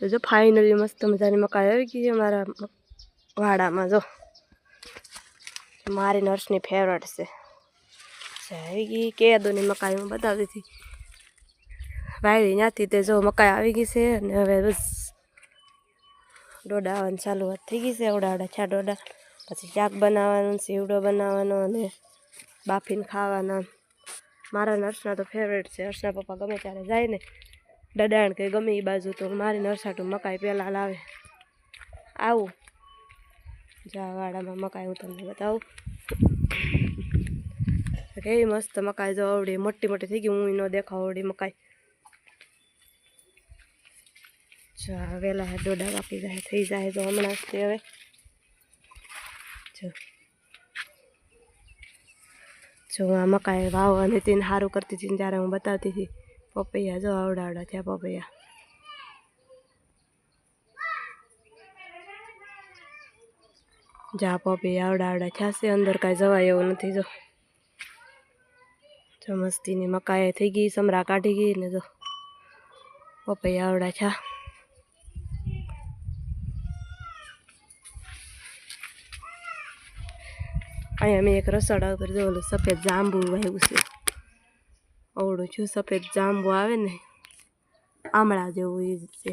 તો જો ફાઇનલી મસ્ત મજાની મકાઈ આવી ગઈ છે મારા વાડામાં, જો. મારી નર્સની ફેવરેટ છે. આવી ગઈ કેદોની મકાઈ હું બતાવતી હતી. વાયરી ત્યાંથી તે જો મકાઈ આવી ગઈ છે અને હવે બસ ડોડા આવવાનું ચાલુ થઈ ગઈ છે આવડા આવડા છા ડોડા. પછી ચાક બનાવવાનું સીવડો બનાવવાનો અને બાફીને ખાવાના. મારા નર્સના તો ફેવરેટ છે. હર્ષના પપ્પા ગમે ત્યારે જાય ને દડાણ કે ગમે એ બાજુ તો મારી નરસાટું મકાઈ પહેલાં લાવે. આવું. જાવાડામાં મકાઈ હું તમને બતાવું. કેવી મસ્ત મકાઈ જો આવડી, મોટી મોટી થઈ ગઈ, હું ન દેખાવ આવડી મકાઈ. જા વહેલા ડોડા વાપી જાય, થઈ જાય તો હમણાં જ હવે. જો. જો આ મકાઈ વાવવાની હતી ને સારું કરતી હતી ત્યારે હું બતાવતી હતી. પપૈયા, જો આવડા આવડા થયા પપૈયા. જા પપી આવડા આવડા થયા છે, અંદર કાંઈ જવાય એવું નથી, જો. જો મસ્તીની મકાઈ થઈ ગઈ, સમરા કાઢી ગઈ ને જો. પપૈયા આવડા છા અહીંયા મેં એક રસોડા ઉપર જો સફેદ જાંબુ વાવ્યું છે. અવળું છું સફેદ જાંબુ આવે ને આમળા જેવું એ છે.